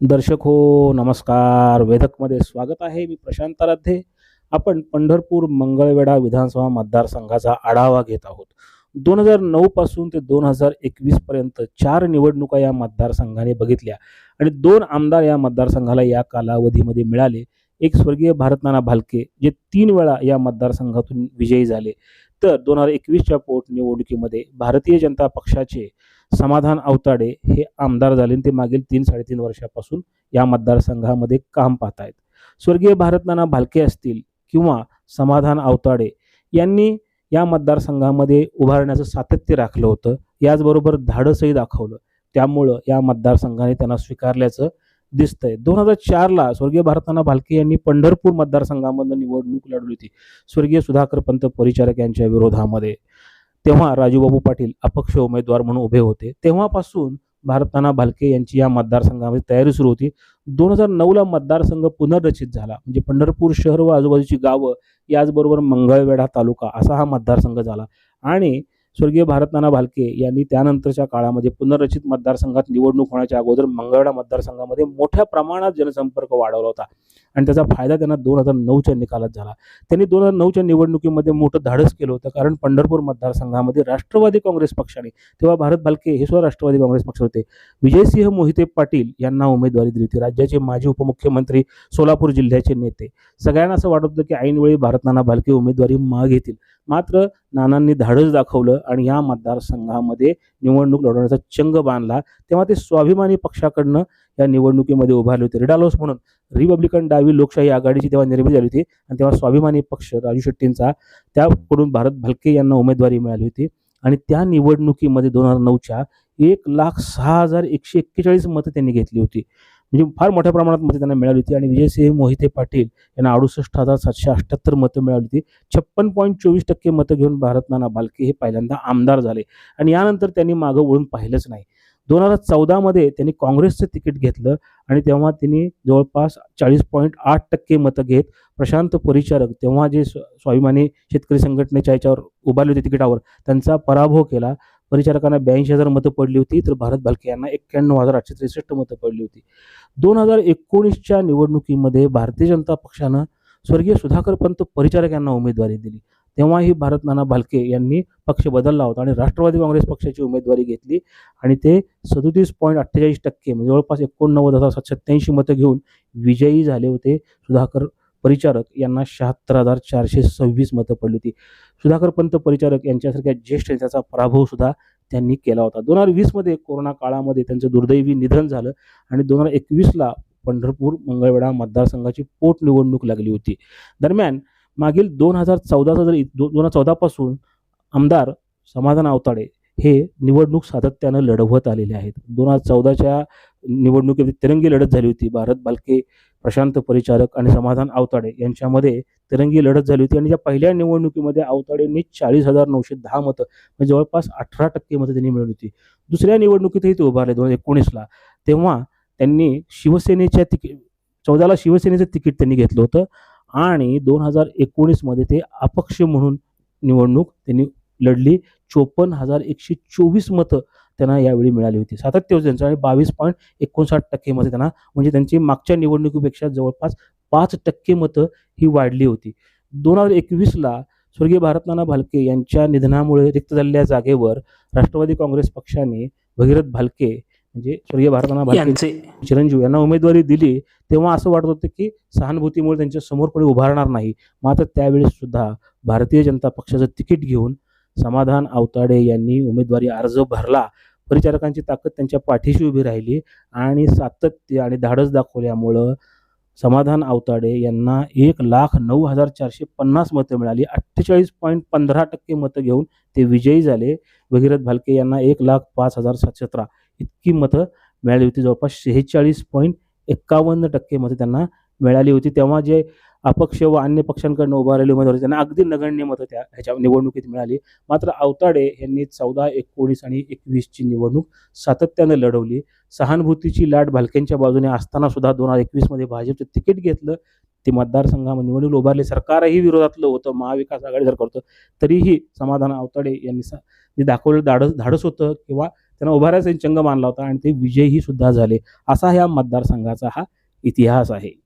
दर्शक हो नमस्कार. वेधकमध्ये स्वागत आहे. मी प्रशांत राध्ये. आपण पंढरपूर मंगळवेढा विधानसभा मतदारसंघाचा आढावा घेत आहोत. दोन हजार नऊ पासून ते दोन हजार एकवीस पर्यंत चार निवडणुका या मतदारसंघाने बघितल्या आणि दोन आमदार या मतदारसंघाला या कालावधीमध्ये मिळाले. एक स्वर्गीय भारतनाना भालके जे तीन वेळा या मतदारसंघातून विजयी झाले. तर दोन हजार एकवीसच्या पोटनिवडणुकीमध्ये भारतीय जनता पक्षाचे समाधान अवताडे हे आमदार झाले आणि ते मागील तीन साडेतीन वर्षापासून या मतदारसंघामध्ये काम पाहत आहेत स्वर्गीय भारतनाना भालके असतील किंवा समाधान अवताडे यांनी या मतदारसंघामध्ये उभारण्याचं सातत्य राखलं होतं. याचबरोबर धाडसही दाखवलं. त्यामुळं या मतदारसंघाने त्यांना स्वीकारल्याचं दिसतंय. दोन हजार चारला स्वर्गीय भारताना भालके यांनी पंढरपूर मतदारसंघामधून निवडणूक लढवली होती. स्वर्गीय सुधाकर पंत परिचारक यांच्या विरोधामध्ये. तेव्हा राजूबाबू पाटील अपक्ष उमेदवार म्हणून उभे होते. तेव्हापासून भारताना भालके यांची या मतदारसंघामध्ये तयारी सुरू होती. दोन हजार नऊला मतदारसंघ पुनर्रचित झाला. म्हणजे पंढरपूर शहर व आजूबाजूची गावं याचबरोबर मंगळवेढा तालुका असा हा मतदारसंघ झाला. आणि स्वर्गीय भारतनाना भालके यांनी त्यानंतरच्या काळामध्ये पुनर्रचित मतदारसंघात निवडणूक होण्याच्या अगोदर मंगळवेढा मतदारसंघामध्ये मोठ्या प्रमाणात जनसंपर्क वाढवला होता. आणि त्याचा फायदा त्यांना दोन हजार नऊच्या निकालात झाला. त्यांनी दोन हजार नऊच्या निवडणुकीमध्ये मोठं धाडस केलं होतं कारण पंढरपूर मतदारसंघामध्ये राष्ट्रवादी काँग्रेस पक्षाने तेव्हा भारत भालके हे सुद्धा राष्ट्रवादी काँग्रेस पक्ष होते. विजयसिंह मोहिते पाटील यांना उमेदवारी दिली होती. राज्याचे माजी उपमुख्यमंत्री सोलापूर जिल्ह्याचे नेते. सगळ्यांना असं वाटत होतं की ऐनवेळी भारतनाना भालके उमेदवारी माग घेतील मात्र नानांनी धाडस दाखवलं आणि या मतदारसंघामध्ये निवडणूक लढवण्याचा चंग बांधला. तेव्हा ते स्वाभिमानी पक्षाकडनं या निवडणुकीमध्ये उभारले होते. रिडालोस म्हणून रिपब्लिकन डावी लोकशाही आघाडीची तेव्हा निर्मिती झाली होती आणि तेव्हा स्वाभिमानी पक्ष राजू शेट्टींचा त्याकडून भारत भलके यांना उमेदवारी मिळाली होती. आणि त्या निवडणुकीमध्ये दोन हजार नऊच्या एक लाख सहा हजार एकशे एक्केचाळीस मतं त्यांनी घेतली होती. म्हणजे फार मोठ्या प्रमाणात मतं त्यांना मिळाली होती. आणि विजयसिंह मोहिते पाटील यांना अडुसष्ट हजार सातशे अठ्ठ्याहत्तर मतं मिळाली होती. छप्पन पॉईंट चोवीस टक्के मतं घेऊन भारतनाना बालके हे पहिल्यांदा आमदार झाले. आणि यानंतर त्यांनी मागं वळून पाहिलंच नाही. दोन हजार चौदामध्ये त्यांनी काँग्रेसचं तिकीट घेतलं आणि तेव्हा त्यांनी जवळपास चाळीस पॉईंट आठ टक्के मतं घेत प्रशांत परिचारक तेव्हा जे स्वाभिमानी शेतकरी संघटनेच्या याच्यावर उभारले होते तिकिटावर त्यांचा पराभव केला. परिचारकांना ब्याऐंशी हजार मतं पडली होती तर भारत भालके यांना एक्क्याण्णव हजार आठशे त्रेसष्ट मतं पडली होती. दोन हजार एकोणीसच्या निवडणुकीमध्ये भारतीय जनता पक्षानं स्वर्गीय सुधाकर पंत परिचारक यांना उमेदवारी दिली. तेव्हाही भारत नाना भालके यांनी पक्ष बदलला होता आणि राष्ट्रवादी काँग्रेस पक्षाची उमेदवारी घेतली आणि ते सदोतीस पॉईंट अठ्ठेचाळीस टक्के म्हणजे जवळपास एकोणनव्वद हजार सातशे सत्त्याऐंशी मतं घेऊन विजयी झाले होते सुधाकर परिचारक यांना शहात्तर हजार चारशे सव्वीस मतं पडली होती. सुधाकर पंत परिचारक यांच्यासारख्या ज्येष्ठ नेत्याचा पराभव सुद्धा त्यांनी केला होता. दोन हजार वीसमध्ये कोरोना काळामध्ये त्यांचं दुर्दैवी निधन झालं आणि दोन हजार एकवीसला पंढरपूर मंगळवेढा मतदारसंघाची पोटनिवडणूक लागली होती. दरम्यान मागील दोन हजार चौदाचा जर दोन हजार चौदापासून आमदार समाधान आवताडे हे निवडणूक सातत्यानं लढवत आलेले आहेत. दोन हजार चौदाच्या निवडणुकीत तिरंगी लढत झाली होती. भारत बालके प्रशांत परिचारक आणि समाधान आवताडे यांच्यामध्ये तिरंगी लढत झाली होती. आणि या पहिल्या निवडणुकीमध्ये आवताडेंनी चाळीस हजार नऊशे दहा मतं म्हणजे जवळपास अठरा टक्के मतं त्यांनी मिळवली होती. दुसऱ्या निवडणुकीतही ते उभारले दोन हजार एकोणीसला. तेव्हा त्यांनी शिवसेनेच्या तिकीट चौदाला शिवसेनेचं तिकीट त्यांनी घेतलं होतं आणि दोन हजार एकोणीसमध्ये ते अपक्ष म्हणून निवडणूक त्यांनी लढली. चोपन्न हजार एकशे चोवीस मतं त्यांना यावेळी मिळाली होती. सातत्य होतं त्यांचं आणि बावीस पॉईंट एकोणसाठ टक्केमध्ये त्यांना म्हणजे त्यांची मागच्या निवडणुकीपेक्षा जवळपास पाच टक्के मतं ही वाढली होती. दोन हजार एकवीसला स्वर्गीय भारतनाना भालके यांच्या निधनामुळे रिक्त झालेल्या जागेवर राष्ट्रवादी काँग्रेस पक्षाने भगीरथ भालके म्हणजे स्वर्गीय भारतनाना भालके चिरंजीव यांना उमेदवारी दिली तेव्हा असं वाटत होतं की सहानुभूतीमुळे त्यांच्यासमोर कोणी उभारणार नाही. मात्र त्यावेळेस सुद्धा भारतीय जनता पक्षाचं तिकीट घेऊन समाधान आवताडे यांनी उमेदवारी अर्ज भरला. परिचारकांची ताकद त्यांच्या पाठीशी उभी राहिली आणि सातत्य आणि धाडस दाखवल्यामुळं समाधान आवताडे यांना एक लाख नऊ हजार चारशे पन्नास मतं मिळाली. अठ्ठेचाळीस पॉईंट पंधरा टक्के मतं घेऊन ते विजयी झाले. भगीरथ भालके यांना एक लाख पाच हजार सातशे सतरा इतकी मतं मिळाली होती. जवळपास शेहेचाळीस पॉईंट एक्कावन्न टक्के मतं त्यांना मिळाली होती. तेव्हा जे अपक्ष व अन्य पक्षांकडून उभारलेले उमेदवार होते, त्यांना अगदी नगण्य मतं त्या ह्याच्या निवडणुकीत मिळाली. मात्र आवताडे यांनी चौदा एकोणीस आणि एकवीसची निवडणूक सातत्यानं लढवली. सहानुभूतीची लाट भालक्यांच्या बाजूने असताना सुद्धा दोन हजार एकवीसमध्ये भाजपचं तिकीट घेतलं. ते मतदारसंघामध्ये निवडणूक उभारले. सरकारही विरोधातलं होतं. महाविकास आघाडी सरकार होतं तरीही समाधान आवताडे यांनी सा- जे दाखवलेलं धाडस धाडस होतं किंवा त्यांना उभारायचा चंग मानला होता आणि ते विजयही सुद्धा झाले. असा ह्या मतदारसंघाचा हा इतिहास आहे.